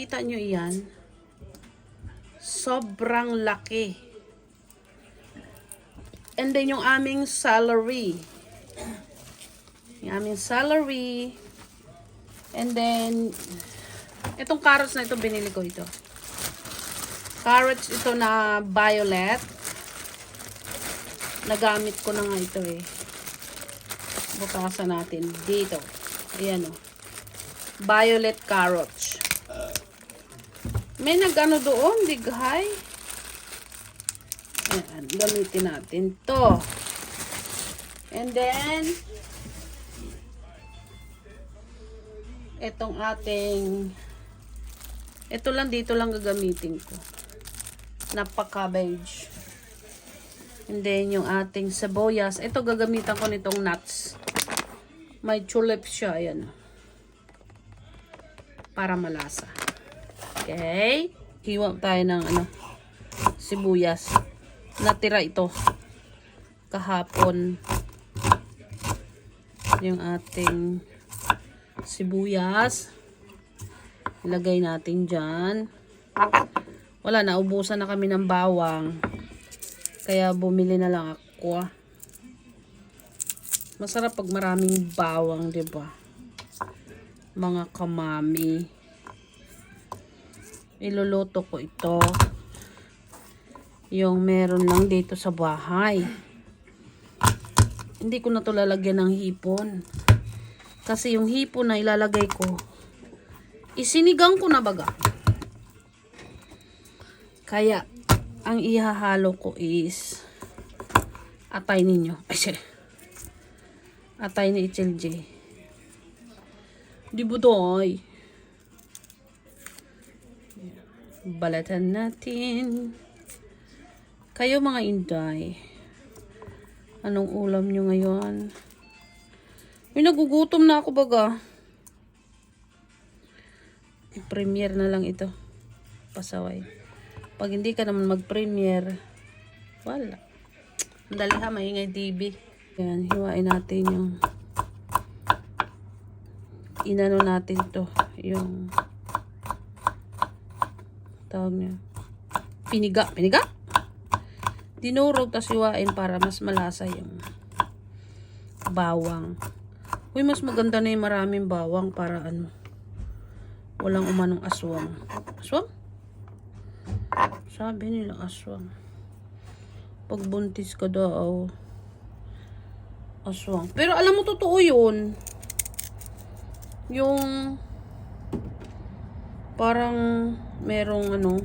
nakikita nyo iyan. Sobrang laki. And then yung aming celery. Yung aming celery. And then, itong carrots na ito, binili ko ito. Carrots ito na violet. Nagamit ko na nga ito eh. Butasan natin dito. Ayan o. Violet carrots. May nagano doon, dighay. Ayan, gamitin natin to. And then, itong ating, ito lang dito lang gagamitin ko. Napaka-cabbage. And then, yung ating sibuyas. Ito, gagamitan ko nitong nuts. May tulip siya. Ayan. Para malasa. Okay. Hiwa tayo ng ano, sibuyas. Natira ito. Kahapon. Yung ating sibuyas. Ilagay natin dyan. Wala, naubusan na kami ng bawang. Kaya bumili na lang ako. ah. Masarap pag maraming bawang, 'di ba? Mga kamami. Iluluto ko ito. Yung meron lang dito sa bahay. Hindi ko na to lalagyan ng hipon. Kasi yung hipon na ilalagay ko, isinigang ko na baga. Kaya, ang ihahalo ko is atay ninyo. Atay ni Ichel J. Di ba? Balatan natin. Kayo mga inday. Anong ulam nyo ngayon? May nagugutom na ako baga. Premiere na lang ito. Pasaway. Pag hindi ka naman mag-premiere, wala. Ang dali ha, maingay TV. Yan, hiwain natin yung inano natin to. Yung tawag niya. Piniga. Piniga? Dinurog tas hiwain para mas malasa yung bawang. Uy, mas maganda na yung maraming bawang para ano, walang umanong aswang. Aswang? Sabi nila aswang. Pag buntis ka daw, aswang. Pero alam mo, totoo yun. Yung parang merong ano,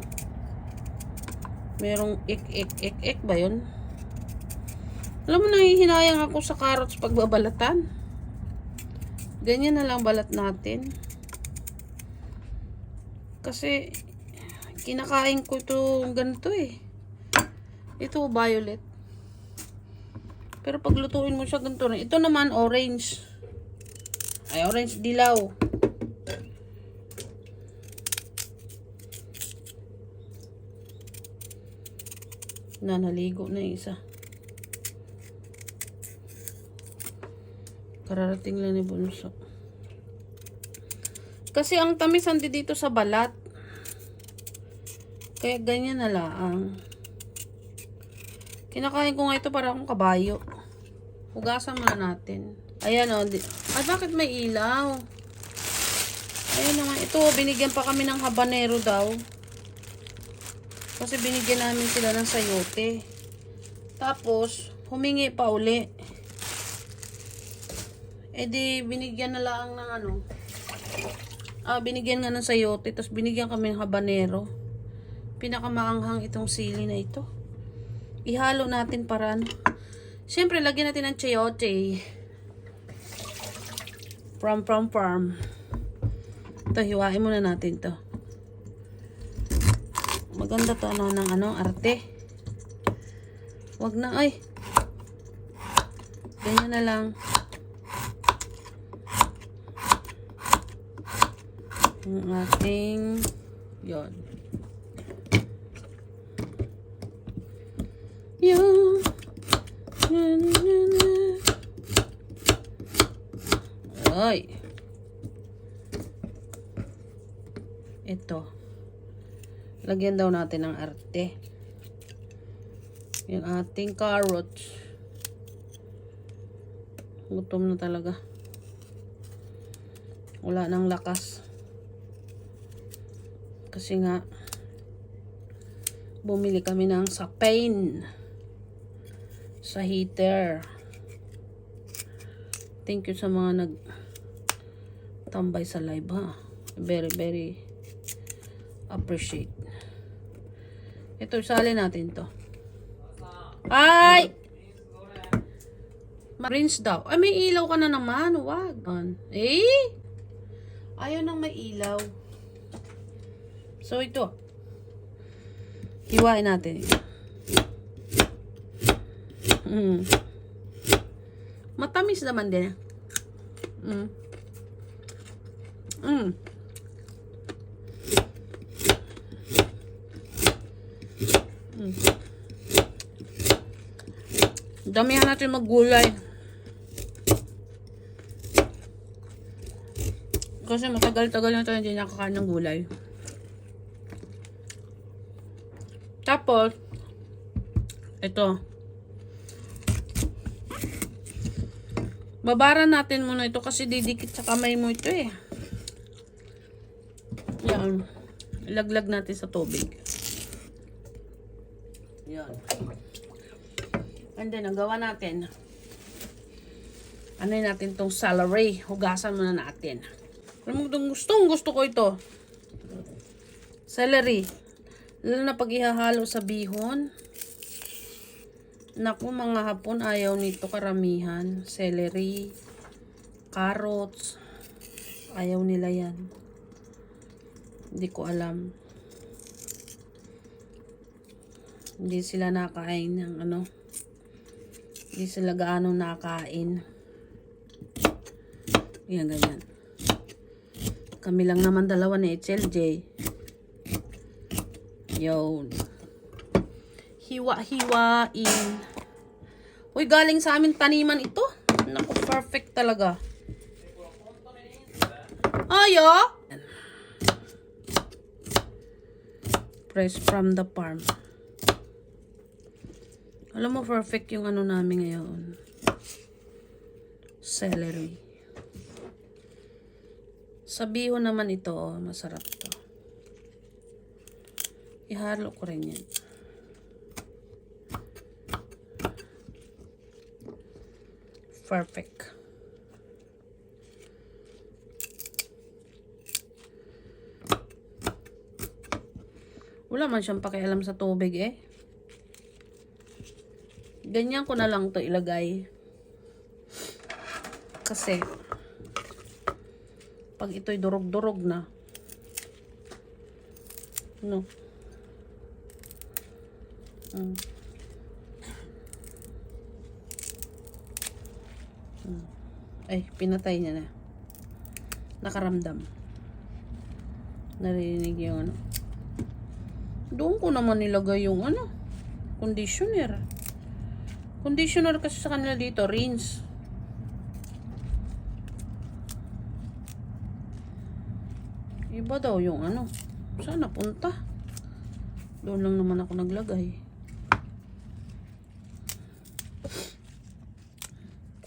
merong ik ik ik ik ba yun? Alam mo, nangihinayang ako sa carrots pag babalatan. Ganyan na lang balat natin. Kasi, kinakain ko ito ganito eh. Ito, violet. Pero pag lutuin mo siya ganito rin. Ito naman, orange. Ay, orange dilaw. Na, naligo na isa. Kararating lang ni Bunso. Kasi ang tamis andi dito sa balat. Kaya ganyan na lang. Kinakain ko nga ito para akong kabayo. Hugasan muna natin. Ayan o. di- Ay, bakit may ilaw? Ayan naman. Ito, binigyan pa kami ng habanero daw. Kasi binigyan namin sila ng sayote. Tapos, humingi pa uli. Eh di, binigyan na lang ng ano. Ah, binigyan nga ng sayote. Tapos binigyan kami ng habanero. Pinakamaanghang itong sili na ito. Ihalo natin para ano. Siyempre, lagyan natin ng chayote. From, from, from. Ito, hiwain muna natin to. Maganda to ano ng ano, arte. Wag na, ay. Ganyan na lang. Ang ating, yon. Yun. Na. Ay. Ito. Lagyan daw natin ng arte. Yung ating carrots. Gutom na talaga. Wala nang lakas. Kasi nga, bumili kami ng sa pain. Sa heater. Thank you sa mga nag tambay sa live ha. Very, very appreciate. Ito, isali natin to. Ay! Rinse daw. Ay, may ilaw ka na naman. Wag. Eh? Ayaw nang may ilaw. So, ito. Hiwain natin. Mm. Matamis naman din. Mm. Mm. Damihan natin maggulay. Kasi matagal-tagal na tayo hindi nakakain ng gulay. Tapos, ito. Babara natin muna ito kasi didikit sa kamay mo ito eh. Yan. Ilaglag natin sa tubig. Yan. And then, ang gawa natin, ano natin tong celery. Hugasan muna natin. Alam mo, gustong gusto ko ito. Celery. Lalo na pag ihahalo sa bihon. Naku, mga hapon, ayaw nito karamihan. Celery, carrots. Ayaw nila yan. Hindi ko alam. Hindi sila nakain ng ano. Hindi sila gaano nakain. Yan, ganyan. Kami lang naman dalawa ni HLJ. Yun. Hiwa-hiwain. Uy, galing sa amin taniman ito. Naku, perfect talaga. Ayo! Fresh from the farm. Alam mo, perfect yung ano namin ngayon. Celery. Sa bihon naman ito, oh, masarap to. Ihalo ko rin yan. Perfect. Wala man siyang pakialam sa tubig eh. Ganyan ko na lang to ilagay. Kasi, pag ito'y durog-durog na, no? Mm. Mm. Ay, pinatay niya na. Nakaramdam. Narinig yung ano. Doon ko naman nilagay yung ano, conditioner. Conditioner kasi sa kanila dito, rinse. Iba daw yung ano. Saan napunta? Doon lang naman ako naglagay.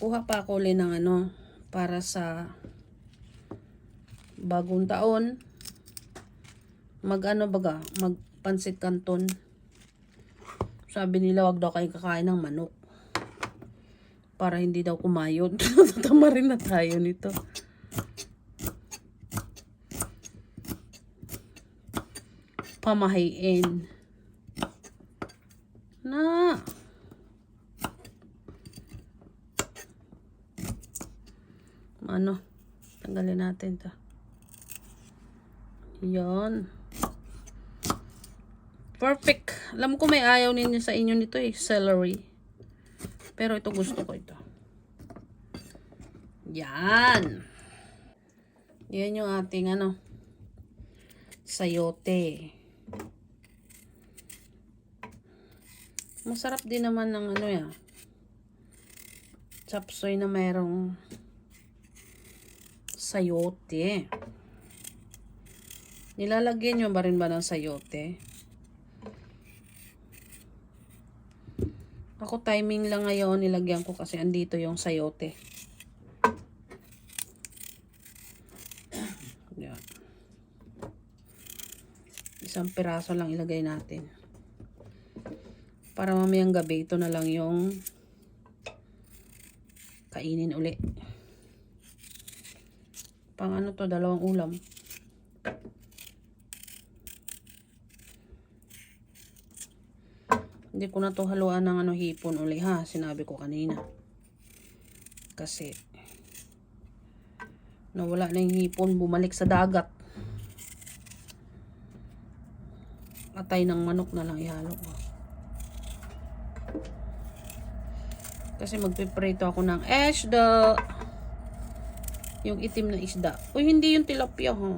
Kuha pa ako ulit ng ano para sa bagong taon. Mag ano baga, magpansit kanton. Sabi nila wag daw kayo kakain ng manok. Para hindi daw kumayod. Tama rin na tayo nito. Pamahain. Na. Ano? Tanggalin natin ta. Yan. Perfect. Alam ko may ayaw ninyo sa inyo nito eh. Celery. Pero ito gusto ko ito. Yan. Yan yung ating ano. Sayote. Masarap din naman ng ano ya. Chapsoy na mayroong sayote. Nilalagyan nyo ba rin ba ng sayote? Ako timing lang ngayon nilagyan ko kasi andito yung sayote. Yan. Isang piraso lang ilagay natin. Para mamayang gabi ito na lang yung kainin uli. Pang ano to, dalawang ulam. Hindi ko na to haluan ng ano hipon uli ha. Sinabi ko kanina. Kasi nawala na yung hipon. Bumalik sa dagat. Atay ng manok na lang ihalo ko. Kasi magpiprito ako ng isda. Yung itim na isda. Uy, hindi yung tilapia ha.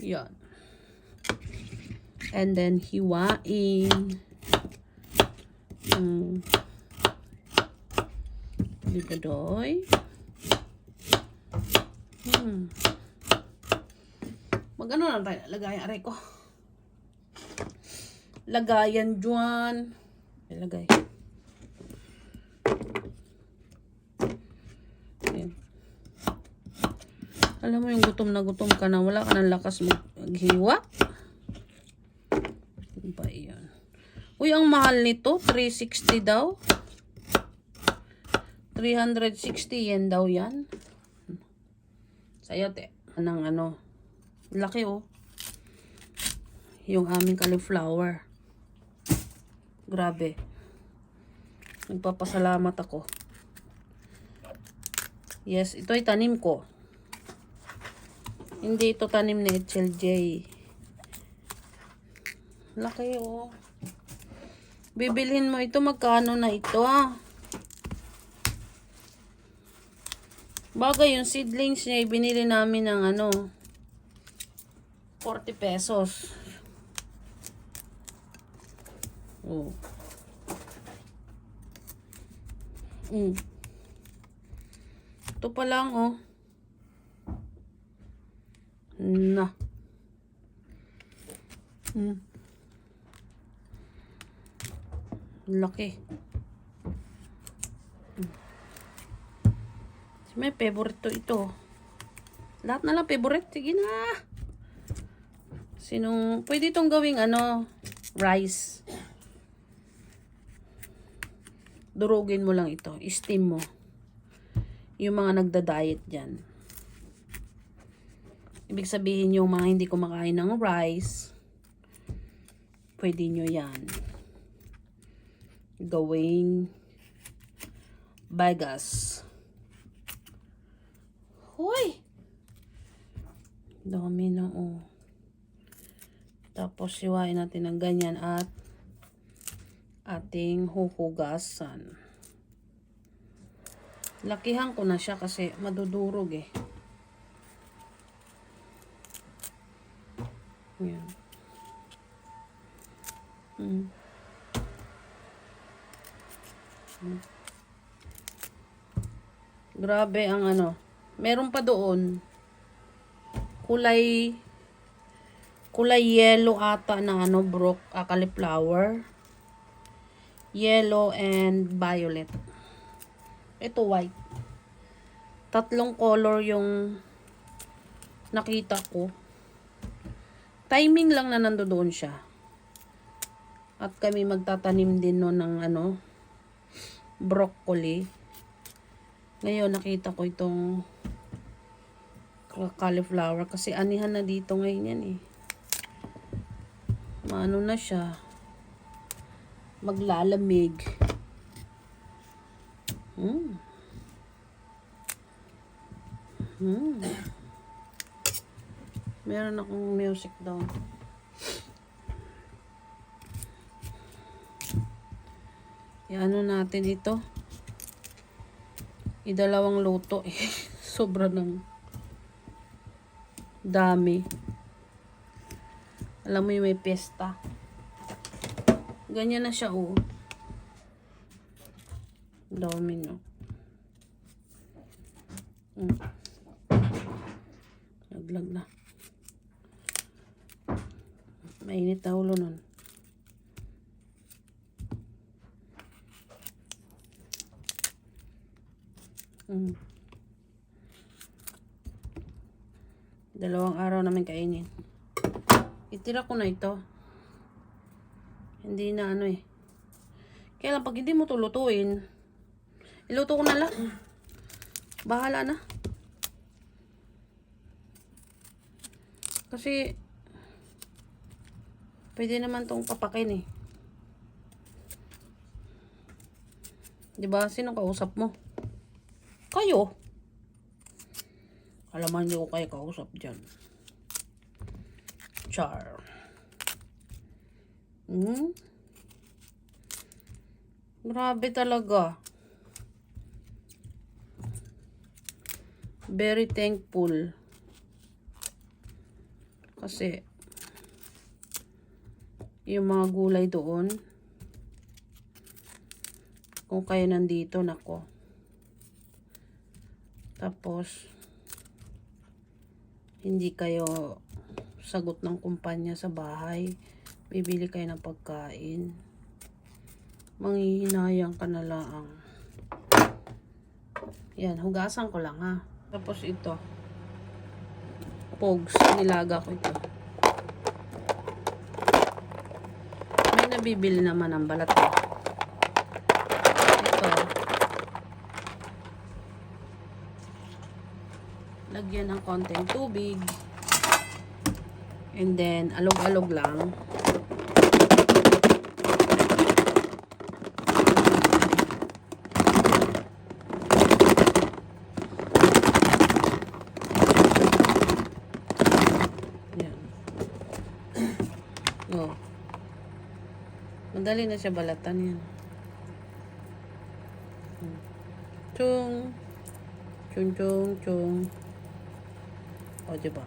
Yan. And then hiwain. Hmm. Libadoy. Hmm. Magano lang tayo. Lagayan aray ko. Lagayan dyan. Lagay. Ayan. Alam mo yung gutom na gutom ka na. Wala ka ng lakas maghiwa. Ano ba yan? Uy, ang mahal nito. 360 daw. 360 yen daw yan. Sayote. Anong ano. Laki oh. Yung aming cauliflower. Grabe. Nagpapasalamat ako. Yes, ito ay tanim ko. Hindi ito tanim ni HLJ. Laki oh. Bibilhin mo ito. Magkano na ito ah? Bagay yung seedlings niya, binili namin ng ano, 40 pesos. Oh. Mm. Ito pa lang, oh. Na. Mm. Laki. May favorite to ito. Lahat na lang favorite. Sige na. Sinong, pwede itong gawing ano, rice. Durugin mo lang ito. Steam mo. Yung mga nagda-diet dyan. Ibig sabihin yung mga hindi kumakain ng rice, pwede nyo yan. Gawing bagas. Hoy! Dami na oh. Tapos siwain natin ng ganyan at ating huhugasan. Lakihan ko na siya kasi madudurog eh. Yan. Mm. Grabe ang ano. Meron pa doon. Kulay kulay yellow ata na ano brook uh, cauliflower. Yellow and violet. Ito white. Tatlong color yung nakita ko. Timing lang na nandoon siya. At kami magtatanim din no ng ano broccoli. Ngayon nakita ko itong cauliflower kasi anihan na dito ngayon yan eh. Maano na siya. Maglalamig. Hmm. Hmm. Meron akong music daw. Iano natin ito. Idalawang luto eh. Sobra ng dami. Alam mo yung may pesta. Ganyan na siya oh. Dami no. Mm. nalaglag na. Mainit na ulo nun. Mm. Dalawang araw namin kainin. Itira ko na ito. Hindi na ano eh. Kaya lang pag hindi mo to lutuin, iluto ko na lang. Bahala na. Kasi, pwede naman tong papakin eh. Di ba? Sino kausap mo? Kayo. Alaman niyo ko kayo kausap dyan. Char. Hmm? Grabe talaga. Very thankful. Kasi, yung mga gulay doon, kung kayo nandito, nako. Tapos, hindi kayo sagot ng kumpanya sa bahay, bibili kayo ng pagkain, manghihinayang ka na lang. Yan, hugasan ko lang ha. Tapos ito, pogs, nilaga ko ito. May nabibili naman ang balat eh. Ito, lagyan ng konting tubig. And then, alog-alog lang. Yan. Oh. Madali na siya balatan yan. Hmm. Chung. Chung, chung, chung. O, diba?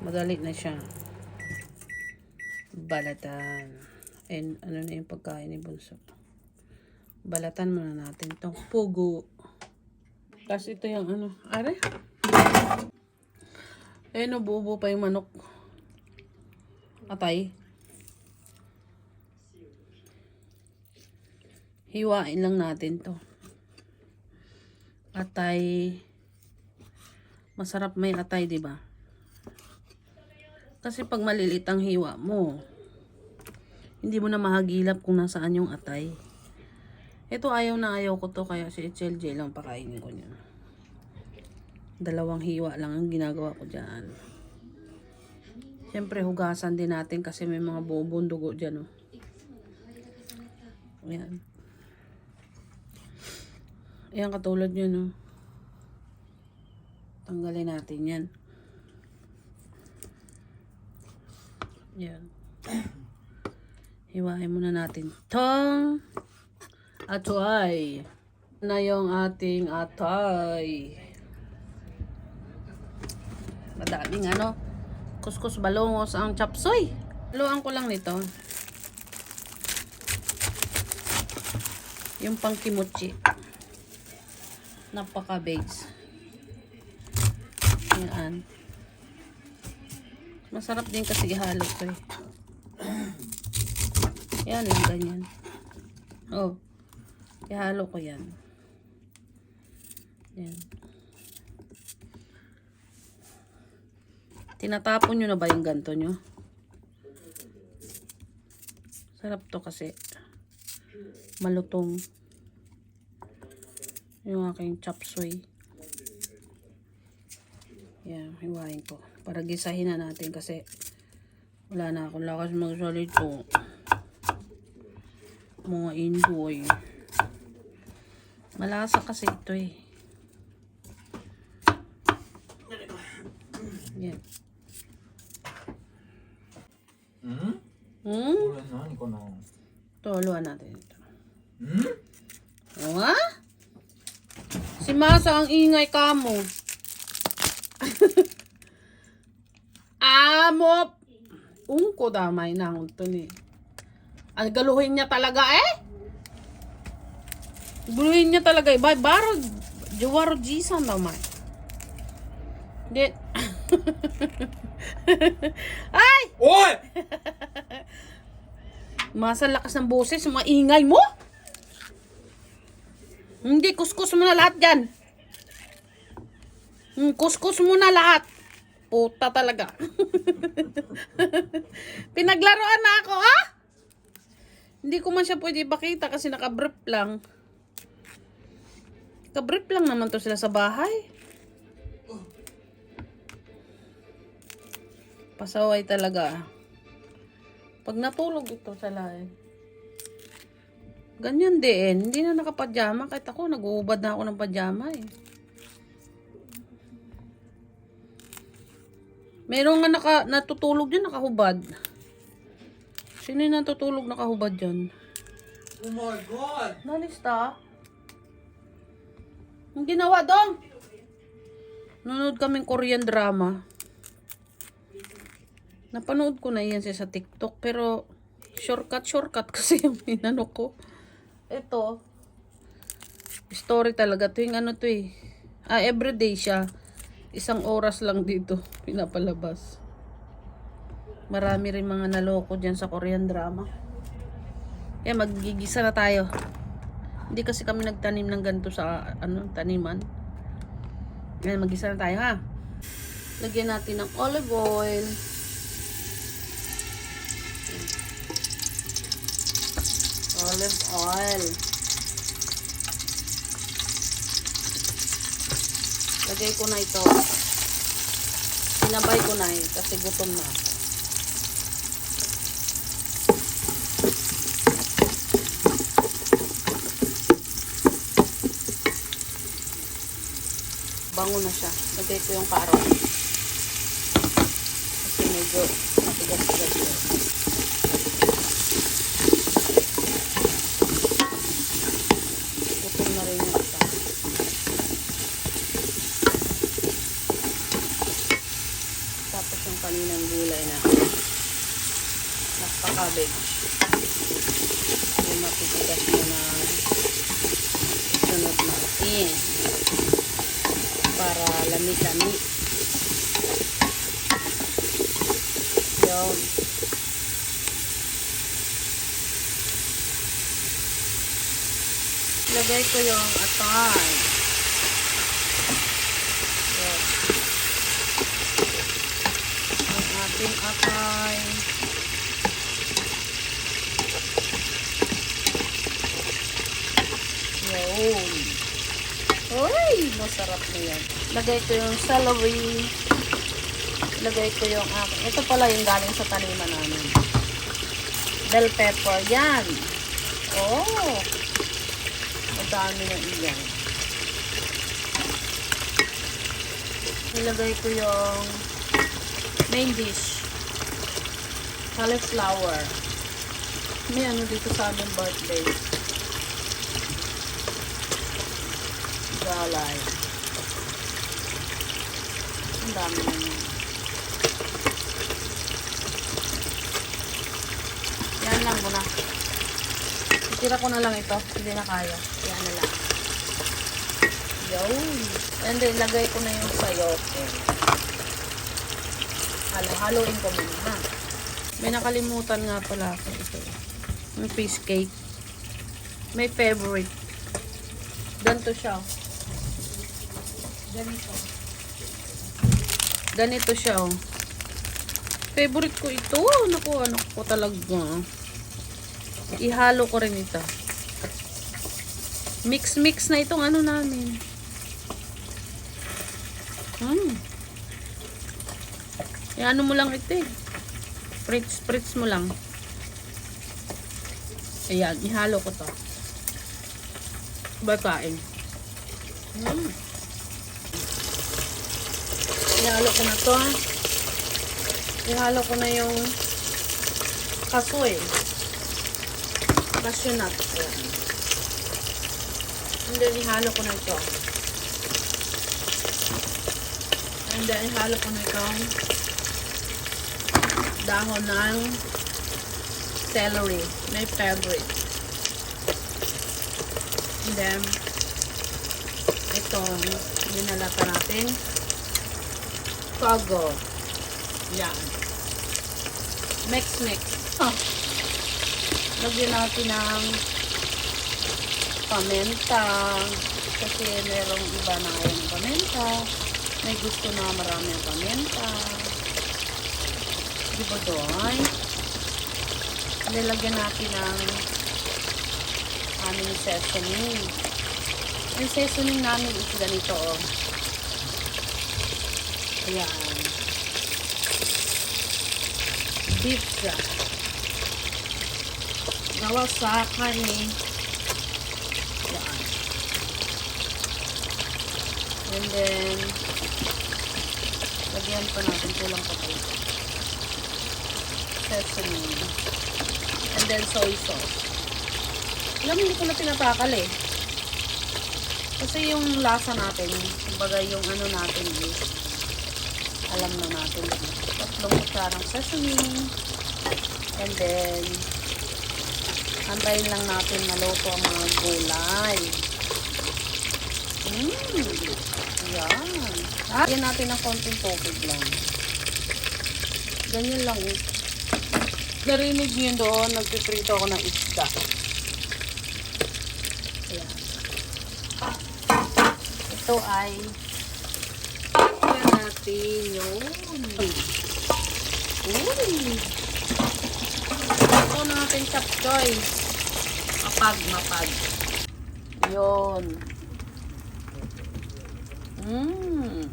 Madali na siya. Balatan. And ano na yung pagkain ni Bunso. Balatan muna natin tong pugo. Kasi ito yung ano. Are? Eh, nabubo pa yung manok. Atay. Hiwain lang natin to. Atay. Masarap may atay, di ba? Kasi pag malilit ang hiwa mo, hindi mo na mahagilap kung nasaan yung atay. Ito ayaw na ayaw ko to, kaya si HLJ lang pakainin ko niya. Dalawang hiwa lang ang ginagawa ko dyan. Siyempre, hugasan din natin kasi may mga bobong dugo dyan, oh. Ayan. Ayan, katulad yun, oh. Tanggalin natin yan. Yan. Hiwain muna natin tong atay. Na yung ating atay. Madaming ano, kuskus balongos ang chapsoy. Luan ko lang nito. Yung pang kimchi. Napaka-babes. Yan. Masarap din kasi ihalo ko eh. Yan lang ganyan. Oh. Ihalo ko yan. Yan. Tinatapon nyo na ba yung ganto nyo? Sarap to kasi. Malutong. Yung aking chop suey. Yan, hiwain ko. Para gisahin na natin kasi wala na akong lakas magsalito. Mga indoy. Malasa kasi ito eh. Yan. Hmm? Hmm? Ito, haluan natin ito. Hmm? Wa? Si Masa ang ingay ka mo. Amo! Ungko damay na ang ito ni. Ang galuhin niya talaga eh. Galuhin niya talaga eh. Bay, baro, jawaro jisan damay. Hindi. Ay! Oy! Masa lakas ng boses, mga ingay mo? Hindi, kuskus mo na lahat dyan. Hmm, kuskus mo na lahat. Puta talaga. Pinaglaruan na ako, ha? Hindi ko man siya pwede ipakita kasi nakabrief lang. Nakabrief lang naman to sila sa bahay. Pasaway talaga. Pag natulog ito sa lahat. Ganyan din. Hindi na nakapajama. Kahit ako, nag-uubad na ako ng pajama eh. Meron nga naka, natutulog dyan, nakahubad. Sino yung natutulog nakahubad dyan? Oh my God! Nalista? Ang ginawa dong? Nanood kaming Korean drama. Napanood ko na yan siya sa TikTok pero shortcut shortcut kasi yung inano ko. Ito story talaga to yung ano to eh. Ah, everyday siya. Isang oras lang dito pinapalabas. Marami rin mga naloko dyan sa Korean drama. Kaya magigisa na tayo. Hindi kasi kami nagtanim ng ganito sa ano, taniman. Kaya magisa na tayo ha. Lagyan natin ng olive oil. Olive oil. Lagay ko na ito. Sinabay ko na eh, kasi gutom na. Bango na siya. Lagay ko yung carrot. Kasi medyo matigas-tigas yun. Gutom na rin yung isa. Tapos yung kaninang gulay na nakpa-cabbage. Yung matigas mo na isunod natin para lami-lami. Yun. Lagay ko yung atay. Yun. Ang ating atay. Yun. Uy, masarap na yan. Lagay ko yung celery. Lagay ko yung akin. Ito pala yung galing sa taniman namin. Bell pepper. Yan. Oh. Madami na iyan. Nilagay ko yung main dish. Cauliflower. May ano dito sa aming birthday. Galay. Ang dami na yun. Yan lang muna. Tira ko na lang ito. Hindi na kaya. Yan na lang. Yun. And then, lagay ko na yung sayote. Halo-haloin ko muna. May nakalimutan nga pala ako ito. Yung fish cake. May favorite. Ganito siya. Ganito. Ganito siya, oh. Favorite ko ito. Naku, ano ko talaga. Ihalo ko rin ito. Mix-mix na itong ano namin. Hmm. Ano mo lang ito eh. Spritz, spritz mo lang. Ayan, ihalo ko to. Bataing. Hmm. Ihalo ko na to. Ihalo ko na yung kasoy. Cashew nut. Ayan. And then, ihalo ko na ito. And then, ihalo ko na itong dahon ng celery. My favorite. And then, itong binalata natin. Chicago. Yan. Mix mix. Huh. Lagyan natin ng paminta. Kasi merong iba na ayaw ng paminta. May gusto na marami ang paminta. Di ba doon? Nilagyan natin ng aming seasoning. Yung seasoning namin is ganito, oh. Ayan. Broth. Gawa sa karne. Ayan. And then, lagyan pa natin kulang pa tayo. Sesame. And then soy sauce. Alam hindi ko na tinatakal eh. Kasi yung lasa natin, kumbaga yung ano natin is, alam na natin. Tatlong kutsarang sesame. And then, antayin lang natin maluto ang mga gulay. Mmm. Yan. Lagyan natin ng konting tubig lang. Ganyan lang eh. Narinig niyo yun doon, nagpiprito ako ng isda. Ayan. Ito ay Yun. Uy! Ito natin chapchoy. Mapag, mapag. Yun. Mmm.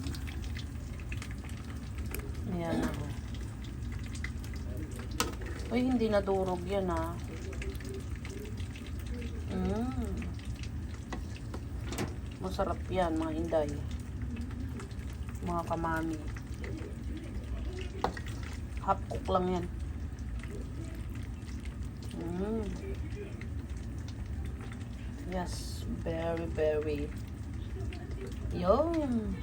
Ayan ako. Uy, hindi nadurog yan ah. Mmm. Masarap yan, mga inday. Mga kamami. Half cook lang yan. Mm. Yes, very, very. Yum.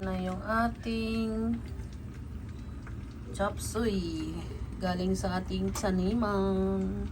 Na yung ating chop suey galing sa ating saniman.